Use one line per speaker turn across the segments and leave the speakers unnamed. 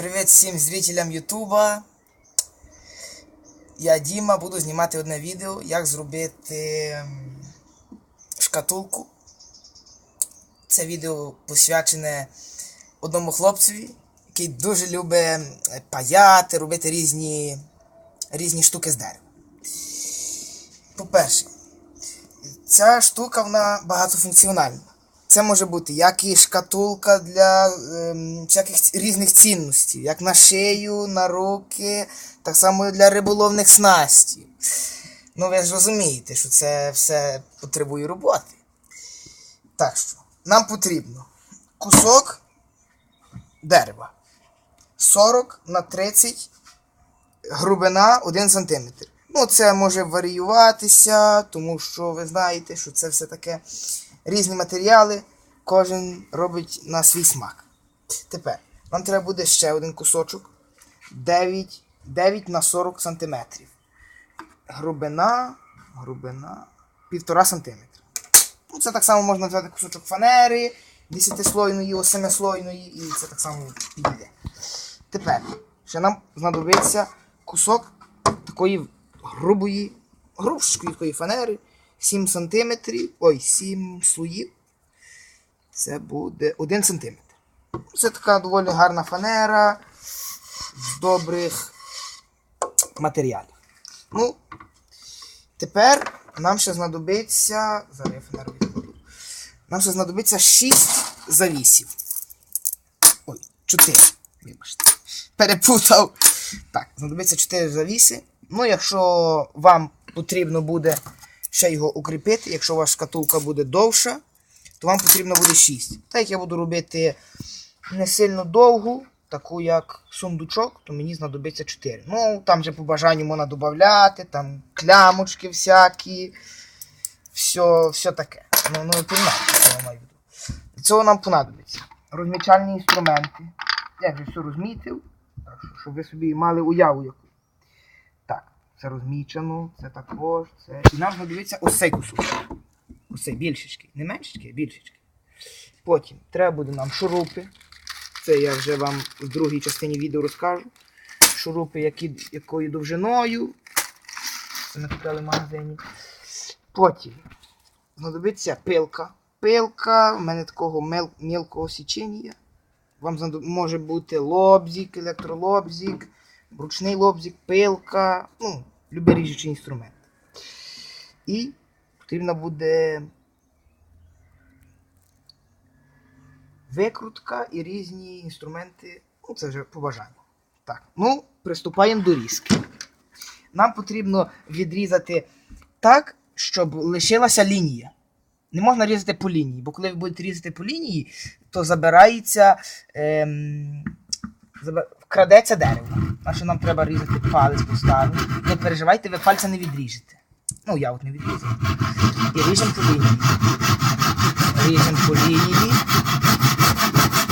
Привіт всім зрителям Ютуба. Я Діма, буду знімати одне відео, як зробити шкатулку. Це відео посвячене одному хлопцеві, який дуже любить паяти, робити різні, різні штуки з дерева. По-перше, ця штука вона багатофункціональна. Це може бути як і шкатулка для ем, всяких різних цінностей, як на шию, на руки, так само і для риболовних снастів. Ну ви ж розумієте, що це все потребує роботи. Так що, нам потрібно кусок дерева 40 на 30 грубина 1 см. Ну, це може варіюватися, тому що ви знаєте, що це все таке різні матеріали, кожен робить на свій смак. Тепер нам треба буде ще один кусочок 9, 9 на 40 см. Грубина, грубина 1,5 см. Ну, це так само можна взяти кусочок фанери, 10-слойної, 8-слойної, і це так само підійде. Тепер ще нам знадобиться кусок такої грубої, грубшої такої фанери, 7 см, ой, 7 слоїв. Це буде 1 см. Це така доволі гарна фанера з добрих матеріалів. Ну, тепер нам ще знадобиться. Зараз я фанеру відкладу. Нам ще знадобиться 6 завісів. Ой, 4. Вибачте. Перепутав. Так, знадобиться 4 завіси. Ну, якщо вам потрібно буде ще його укріпити, якщо ваша шкатулка буде довша, то вам потрібно буде 6. Так як я буду робити не сильно довгу, таку як сундучок, то мені знадобиться 4. Ну, там же по бажанню можна додати, там клямочки всякі, все, все таке. Ну, ну, що я маю. Для цього нам понадобиться розмічальні інструменти. Я вже все розмітив, щоб ви собі мали уяву яку. Це розмічено, це також, це. І нам знадобиться ось цей кусок. Цей більшечки. Не меншечки, а більшечки. Потім треба буде нам шурупи. Це я вже вам в другій частині відео розкажу. Шурупи, які, якою довжиною. Це ми купили в магазині. Потім знадобиться пилка. Пилка, в мене такого мел, мілкого січення. Вам знадоб... може бути лобзик, електролобзик, ручний лобзик, пилка, ну, любий ріжучий інструмент. І потрібна буде викрутка і різні інструменти. Ну, це вже по бажанню. Так, ну, приступаємо до різки. Нам потрібно відрізати так, щоб лишилася лінія. Не можна різати по лінії, бо коли ви будете різати по лінії, то забирається. Ем, заба- вкрадеться дерево. А що нам треба різати палець поставити. Не переживайте, ви пальця не відріжете. Ну, я от не відрізав. І ріжемо по лінії. Ріжемо по лінії.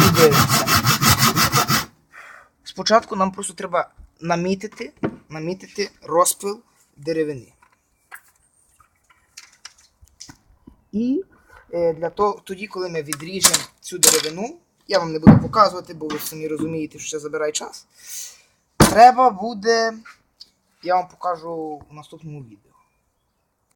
І дивимося. Спочатку нам просто треба намітити, намітити розпил деревини. І е, для того, тоді, коли ми відріжемо цю деревину, я вам не буду показувати, бо ви самі розумієте, що це забирає час. Треба буде. Я вам покажу в наступному відео.